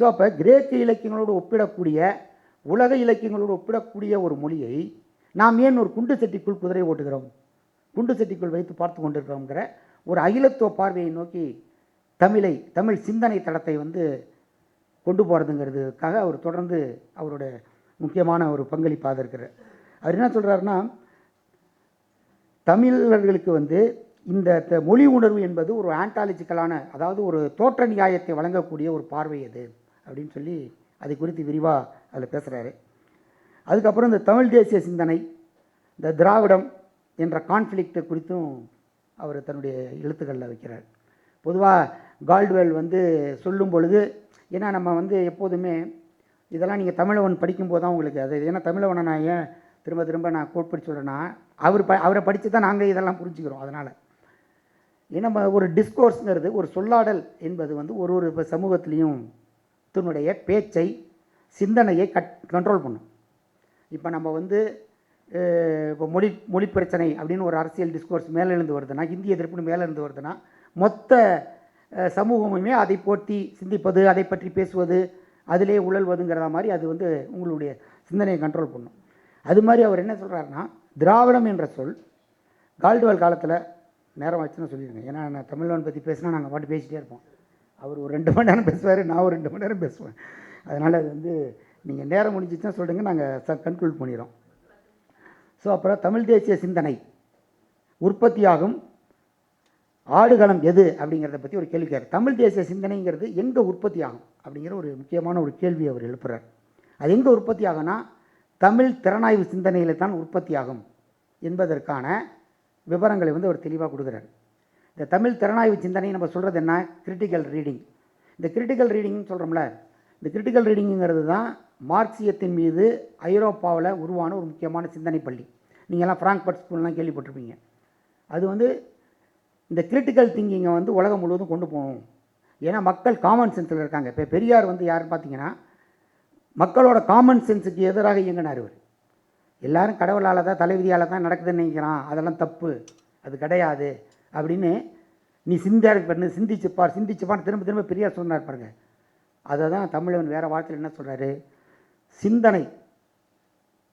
ஸோ அப்போ கிரேக்க இலக்கியங்களோடு ஒப்பிடக்கூடிய உலக இலக்கியங்களோடு ஒப்பிடக்கூடிய ஒரு மொழியை நாம் ஏன் ஒரு குண்டு சட்டிக்குள் குதிரை ஓட்டுகிறோம்? குண்டு சட்டிக்குள் வைத்து பார்த்து கொண்டிருக்கிறோங்கிற ஒரு அகிலத்துவ பார்வையை நோக்கி தமிழை தமிழ் சிந்தனை தளத்தை வந்து கொண்டு போகிறதுங்கிறதுக்காக அவர் தொடர்ந்து அவரோட முக்கியமான ஒரு பங்களிப்பாக இருக்கிறார் அவர் என்ன சொல்கிறாருன்னா தமிழர்களுக்கு வந்து இந்த த- மொழி உணர்வு என்பது ஒரு ஆண்டாலஜிக்கலான அதாவது ஒரு தோற்ற நியாயத்தை வழங்கக்கூடிய ஒரு பார்வை அது அப்படின்னு சொல்லி அதை குறித்து விரிவாக அதில் பேசுகிறாரு அதுக்கப்புறம் இந்த தமிழ் தேசிய சிந்தனை இந்த திராவிடம் என்ற கான்ஃப்ளிக்ட்டை குறித்தும் அவர் தன்னுடைய எழுத்துக்களில் வைக்கிறார். பொதுவாக கால்டுவெல் வந்து சொல்லும் பொழுது ஏன்னா நம்ம வந்து எப்போதுமே இதெல்லாம் நீங்கள் தமிழவன் படிக்கும்போது தான் உங்களுக்கு அது. ஏன்னா தமிழவனை நான் ஏன் திரும்ப திரும்ப நான் கோட் பண்ணி சொல்கிறேன்னா அவர் ப அவரை படித்து தான் நாங்கள் இதெல்லாம் புரிஞ்சுக்கிறோம் அதனால். ஏன்னா நம்ம ஒரு டிஸ்கோர்ஸுங்கிறது ஒரு சொல்லாடல் என்பது வந்து ஒரு ஒரு இப்போ சமூகத்துலேயும் தன்னுடைய பேச்சை சிந்தனையை கட் கண்ட்ரோல் பண்ணும். இப்போ நம்ம வந்து இப்போ மொழி மொழி பிரச்சனை அப்படின்னு ஒரு அரசியல் டிஸ்கோர்ஸ் மேலிருந்து வருதுன்னா இந்திய எதிர்ப்புன்னு மேலிருந்து வருதுன்னா மொத்த சமூகமுமே அதை போற்றி சிந்திப்பது அதை பற்றி பேசுவது அதிலே உழல்வதுங்கிறத மாதிரி அது வந்து உங்களுடைய சிந்தனையை கண்ட்ரோல் பண்ணும். அது மாதிரி அவர் என்ன சொல்கிறாருன்னா திராவிடம் என்ற சொல் கால்டுவல் காலத்தில் நேரம் வச்சுன்னு சொல்லிடுங்க. ஏன்னா நான் தமிழ்நாடு பற்றி பேசினா நாங்கள் பாட்டு பேசிகிட்டே இருப்போம். அவர் ஒரு ரெண்டு மணி நேரம் பேசுவார் நான் ஒரு ரெண்டு மணி நேரம் பேசுவேன். அதனால் அது வந்து நீங்கள் நேரம் முடிஞ்சிச்சுன்னா சொல்லுங்க நாங்கள் ச கன்க்ளூட் பண்ணிடுறோம். ஸோ அப்புறம் தமிழ் தேசிய சிந்தனை உற்பத்தியாகும் ஆடுகளம் எது அப்படிங்கிறத பற்றி ஒரு கேள்வி கேட்குறார் தமிழ் தேசிய சிந்தனைங்கிறது எங்கே உற்பத்தி ஆகும் அப்படிங்கிற ஒரு முக்கியமான ஒரு கேள்வி அவர் எழுப்புறார். அது எங்கே உற்பத்தி ஆகும்னா தமிழ் திறனாய்வு சிந்தனையில் தான் உற்பத்தி ஆகும் என்பதற்கான விவரங்களை வந்து அவர் தெளிவாக கொடுக்குறார். இந்த தமிழ் திறனாய்வு சிந்தனை நம்ம சொல்கிறது என்ன? கிரிட்டிக்கல் ரீடிங் இந்த கிரிட்டிக்கல் ரீடிங்னு சொல்கிறோம்ல இந்த கிரிட்டிக்கல் ரீடிங்கிறது தான் மார்க்சியத்தின் மீது ஐரோப்பாவில் உருவான ஒரு முக்கியமான சிந்தனை பள்ளி. நீங்கள்லாம் ஃப்ராங்க்பர்ட் ஸ்கூல்லாம் கேள்விப்பட்டிருப்பீங்க. அது வந்து இந்த கிரிட்டிக்கல் திங்கிங்கை வந்து உலகம் முழுவதும் கொண்டு போகணும். ஏன்னா மக்கள் காமன் சென்ஸில் இருக்காங்க. இப்போ பெரியார் வந்து யாருன்னு பார்த்தீங்கன்னா மக்களோட காமன் சென்ஸுக்கு எதிராக இயங்கினார் இவர். எல்லாரும் கடவுளால் தான் தலைவிதியால் தான் நடக்குதுன்னு நினைக்கிறான். அதெல்லாம் தப்பு. அது கிடையாது. அப்படின்னு நீ சிந்தியார் பண்ணு சிந்திச்சுப்பார். சிந்திச்சுப்பான்னு திரும்ப திரும்ப பெரியார் சொன்னார் பாருங்க. அதை தான் தமிழன் வேறு வார்த்தையில் என்ன சொல்கிறாரு சிந்தனை.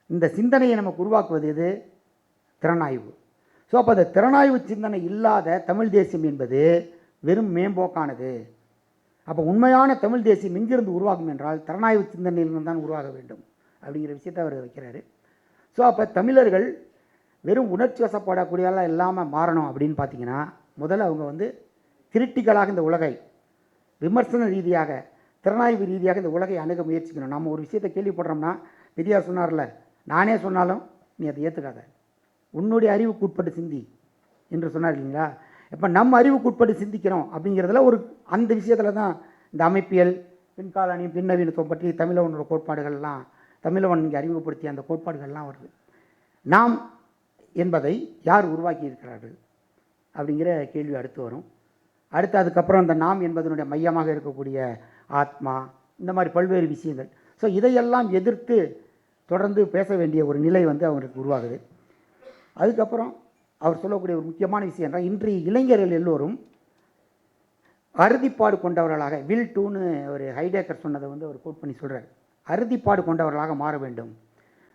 இந்த சிந்தனையை நமக்கு உருவாக்குவது எது? திறனாய்வு. ஸோ அப்போ அந்த திறனாய்வு சிந்தனை இல்லாத தமிழ் தேசியம் என்பது வெறும் மேம்போக்கானது. அப்போ உண்மையான தமிழ் தேசியம் எங்கிருந்து உருவாகும் என்றால் திறனாய்வு சிந்தனையிலிருந்து தான் உருவாக வேண்டும் அப்படிங்கிற விஷயத்தை அவர் வைக்கிறாரு. ஸோ அப்போ தமிழர்கள் வெறும் உணர்ச்சி வசப்படக்கூடியவெல்லாம் இல்லாமல் மாறணும் அப்படின்னு பார்த்தீங்கன்னா முதல்ல அவங்க வந்து கிரிட்டிக்கலாக இந்த உலகை விமர்சன ரீதியாக திறனாய்வு ரீதியாக இந்த உலகை அணுக முயற்சிக்கணும். நம்ம ஒரு விஷயத்தை கேள்விப்படுறோம்னா பெரியார் சொன்னார்ல நானே சொன்னாலும் நீ அதை ஏற்றுக்காத உன்னுடைய அறிவுக்கு உட்பட்டு சிந்தி என்று சொன்னார் இல்லைங்களா? இப்போ நம்ம அறிவுக்கு உட்பட்டு சிந்திக்கிறோம் அப்படிங்கிறதுல ஒரு அந்த விஷயத்தில் தான் இந்த அமைப்பியல் பின்காலனி பின்னவீனத்துவம் பற்றி தமிழவனோட கோட்பாடுகள்லாம் தமிழவன் இங்கே அறிமுகப்படுத்திய அந்த கோட்பாடுகள்லாம் வருது. நாம் என்பதை யார் உருவாக்கி இருக்கிறார்கள் அப்படிங்கிற கேள்வி அடுத்து வரும். அடுத்து அதுக்கப்புறம் அந்த நாம் என்பதனுடைய மையமாக இருக்கக்கூடிய ஆத்மா இந்த மாதிரி பல்வேறு விஷயங்கள். ஸோ இதையெல்லாம் எதிர்த்து தொடர்ந்து பேச வேண்டிய ஒரு நிலை வந்து அவங்களுக்கு உருவாகுது. அதுக்கப்புறம் அவர் சொல்லக்கூடிய ஒரு முக்கியமான விஷயம் என்றால் இன்றைய இளைஞர்கள் எல்லோரும் அறுதிப்பாடு கொண்டவர்களாக வில் டூன்னு ஒரு ஹைடேக்கர் சொன்னதை வந்து அவர் கோட் பண்ணி சொல்கிறார் அறுதிப்பாடு கொண்டவர்களாக மாற வேண்டும்.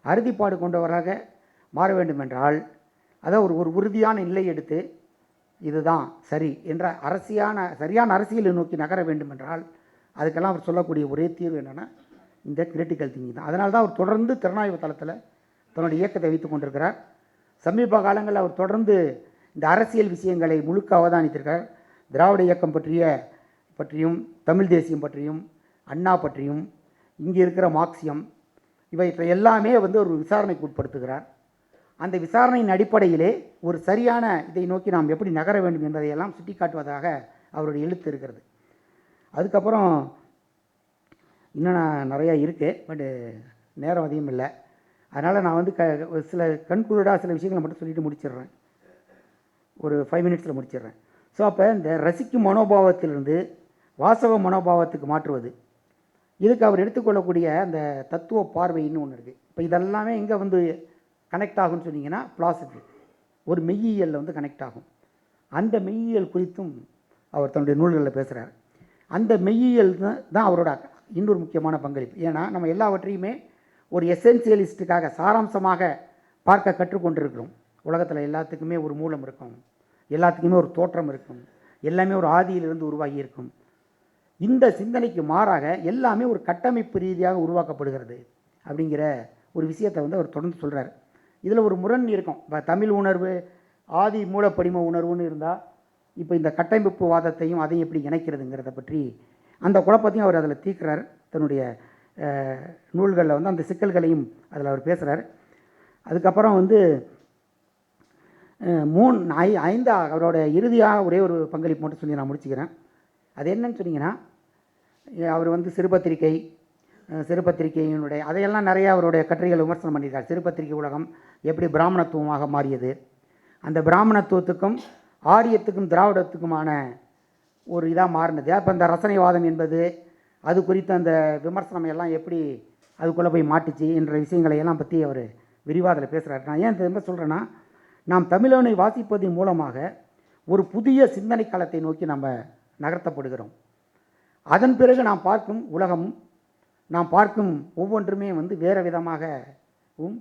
அறுதிப்பாடு கொண்டவராக மாற வேண்டும் என்றால் அதான் ஒரு ஒரு உறுதியான நிலை எடுத்து இதுதான் சரி என்ற அரசியான சரியான அரசியலை நோக்கி நகர வேண்டும் என்றால் அதுக்கெல்லாம் அவர் சொல்லக்கூடிய ஒரே தீர்வு என்னென்னா இந்த கிரிட்டிக்கல் திங்கிங் தான். அதனால தான் அவர் தொடர்ந்து திறனாய்வு தளத்தில் தன்னுடைய இயக்கத்தை வைத்து கொண்டிருக்கிறார். சமீப காலங்களில் அவர் தொடர்ந்து இந்த அரசியல் விஷயங்களை முழுக்க அவதானித்திருக்கிறார் திராவிட இயக்கம் பற்றிய பற்றியும் தமிழ் தேசியம் பற்றியும் அண்ணா பற்றியும் இங்கே இருக்கிற மார்க்சியம் இவற்றை எல்லாமே வந்து ஒரு விசாரணைக்கு உட்படுத்துகிறார். அந்த விசாரணையின் அடிப்படையிலே ஒரு சரியான இதை நோக்கி நாம் எப்படி நகர வேண்டும் என்பதையெல்லாம் சுட்டிக்காட்டுவதாக அவருடைய எழுத்து இருக்கிறது. அதுக்கப்புறம் இன்னும் நான் நிறையா இருக்குது பட்டு நேரம் அதிகம் இல்லை. அதனால் நான் வந்து க சில கண்குளிராக சில விஷயங்களை மட்டும் சொல்லிட்டு முடிச்சிடுறேன். ஒரு ஃபைவ் மினிட்ஸில் முடிச்சிடுறேன். ஸோ அப்போ இந்த ரசிக்கும் மனோபாவத்திலிருந்து வாசக மனோபாவத்துக்கு மாற்றுவது. இதுக்கு அவர் எடுத்துக்கொள்ளக்கூடிய அந்த தத்துவ பார்வைன்னு ஒன்று இருக்குது இப்போ இதெல்லாமே எங்கே வந்து கனெக்ட் ஆகும்னு சொன்னீங்கன்னா philosophy ஒரு மெய்யியலில் வந்து கனெக்ட் ஆகும். அந்த மெய்யியல் குறித்தும் அவர் தன்னுடைய நூல்களில் பேசுகிறார் அந்த மெய்யியல் தான் தான் அவரோட இன்னொரு முக்கியமான பங்களிப்பு. ஏன்னா நம்ம எல்லாவற்றையுமே ஒரு எசென்சியலிஸ்ட்டுக்காக சாராம்சமாக பார்க்க கற்றுக்கொண்டிருக்கிறோம். உலகத்தில் எல்லாத்துக்குமே ஒரு மூலம் இருக்கும். எல்லாத்துக்குமே ஒரு தோற்றம் இருக்கும். எல்லாமே ஒரு ஆதியிலிருந்து உருவாகி இருக்கும். இந்த சிந்தனைக்கு மாறாக எல்லாமே ஒரு கட்டமைப்பு ரீதியாக உருவாக்கப்படுகிறது அப்படிங்கிற ஒரு விஷயத்தை வந்து அவர் தொடர்ந்து சொல்கிறார் இதில் ஒரு முரண் இருக்கும். இப்போ தமிழ் உணர்வு ஆதி மூலப்படிம உணர்வுன்னு இருந்தால் இப்போ இந்த கட்டமைப்பு வாதத்தையும் அதையும் எப்படி இணைக்கிறதுங்கிறத பற்றி அந்த குழப்பத்தையும் அவர் அதில் தீர்க்கிறார். தன்னுடைய நூல்களில் வந்து அந்த சிக்கல்களையும் அதில் அவர் பேசுகிறார் அதுக்கப்புறம் வந்து மூணு ஐ ஐந்தா அவரோட இறுதியாக ஒரே ஒரு பங்களிப்பு மட்டும் சொல்லி நான் முடிச்சுக்கிறேன். அது என்னன்னு சொன்னீங்கன்னா அவர் வந்து சிறுபத்திரிகை சிறுபத்திரிகையினுடைய அதையெல்லாம் நிறையா அவருடைய கட்டுரைகள் விமர்சனம் பண்ணியிருக்கார். சிறுபத்திரிகை உலகம் எப்படி பிராமணத்துவமாக மாறியது. அந்த பிராமணத்துவத்துக்கும் ஆரியத்துக்கும் திராவிடத்துக்குமான ஒரு இதாக மாறினது. அப்போ இந்த ரசனைவாதம் என்பது அது குறித்த அந்த விமர்சனம் எல்லாம் எப்படி அதுக்குள்ளே போய் மாட்டுச்சு என்ற விஷயங்களை எல்லாம் பற்றி அவர் விரிவாதில் பேசுகிறார். நான் ஏன் திரும்ப சொல்கிறேன்னா நாம் தமிழனை வாசிப்பதன் மூலமாக ஒரு புதிய சிந்தனை களத்தை நோக்கி நம்ம நகர்த்தப்படுகிறோம். அதன் பிறகு நாம் பார்க்கும் உலகமும் நாம் பார்க்கும் ஒவ்வொன்றுமே வந்து வேறு விதமாகவும்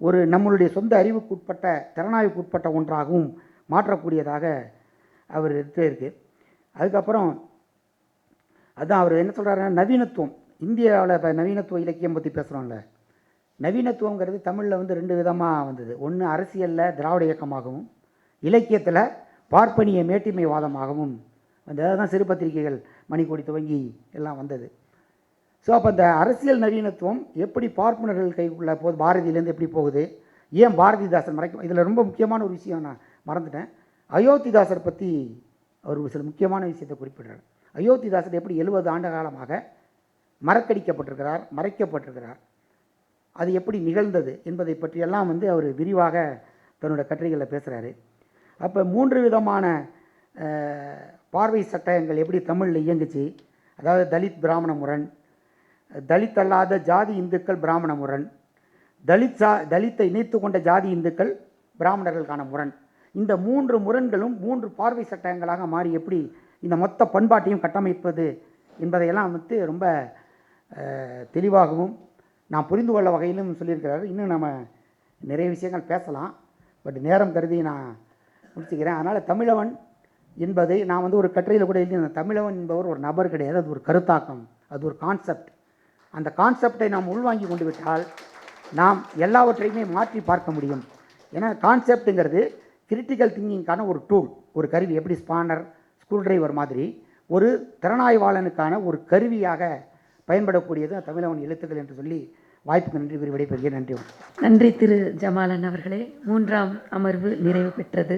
ஒரு நம்மளுடைய சொந்த அறிவுக்குட்பட்ட திறனாய்வுக்குட்பட்ட ஒன்றாகவும் மாற்றக்கூடியதாக அவர் எடுத்து இருக்கு. அதுக்கப்புறம் அதுதான் அவர் என்ன சொல்கிறாருன்னா நவீனத்துவம். இந்தியாவில் இப்போ நவீனத்துவ இலக்கியம் பற்றி பேசுகிறோம்ல நவீனத்துவங்கிறது தமிழில் வந்து ரெண்டு விதமாக வந்தது. ஒன்று அரசியலில் திராவிட இயக்கமாகவும் இலக்கியத்தில் பார்ப்பனிய மேட்டிமைவாதமாகவும் அந்த தான் சிறுபத்திரிகைகள் மணிக்கோடி துவங்கி எல்லாம் வந்தது. ஸோ அப்போ அந்த அரசியல் நவீனத்துவம் எப்படி பார்ப்பனர்கள் கைக்குள்ள போகுது பாரதியிலேருந்து எப்படி போகுது? ஏன் பாரதிதாசன் மறைக்கும் இதில் ரொம்ப முக்கியமான ஒரு விஷயம் நான் மறந்துட்டேன். அயோத்திதாசர் பற்றி அவர் ஒரு சில முக்கியமான விஷயத்தை குறிப்பிடுறாரு. அயோத்திதாசர் எப்படி எழுபது ஆண்டு காலமாக மறக்கடிக்கப்பட்டிருக்கிறார் மறைக்கப்பட்டிருக்கிறார் அது எப்படி நிகழ்ந்தது என்பதை பற்றியெல்லாம் வந்து அவர் விரிவாக தன்னோட கட்டுரைகளில் பேசுகிறாரு அப்போ மூன்று விதமான பார்வை சட்டங்கள் எப்படி தமிழில் இயங்குச்சு அதாவது தலித் பிராமண முரண் தலித் அல்லாத ஜாதி இந்துக்கள் பிராமண முரண் தலித் சா தலித்தை இணைத்து கொண்ட ஜாதி இந்துக்கள் பிராமணர்களுக்கான முரண். இந்த மூன்று முரண்களும் மூன்று பார்வை சட்டங்களாக மாறி எப்படி இந்த மொத்த பண்பாட்டையும் கட்டமைப்பது என்பதையெல்லாம் வந்து ரொம்ப தெளிவாகவும் நான் புரிந்து கொள்ள வகையிலும் சொல்லியிருக்கிறாரு. இன்னும் நம்ம நிறைய விஷயங்கள் பேசலாம். பட் நேரம் கருதி நான் முடிச்சுக்கிறேன். அதனால் தமிழவன் என்பதை நான் வந்து ஒரு கட்டுரையில் கூட எழுதியிருந்தேன் தமிழவன் என்பவர் ஒரு நபர் கிடையாது. அது ஒரு கருத்தாக்கம். அது ஒரு கான்செப்ட் அந்த கான்செப்டை நாம் உள்வாங்கி கொண்டு விட்டால் நாம் எல்லாவற்றையுமே மாற்றி பார்க்க முடியும். ஏன்னா கான்செப்ட்டுங்கிறது கிரிட்டிக்கல் திங்கிங்கான ஒரு டூல் ஒரு கருவி. எப்படி ஸ்பானர் ஸ்க்ரூ டிரைவர் மாதிரி ஒரு திறனாய்வாளனுக்கான ஒரு கருவியாக பயன்படக்கூடியது தமிழவன் எழுத்துக்கள் என்று சொல்லி வாய்ப்புக்கு நன்றி கூறி விடைபெறுகிறேன். நன்றி
நன்றி திரு ஜமாலன் அவர்களே. மூன்றாம் அமர்வு நிறைவு பெற்றது.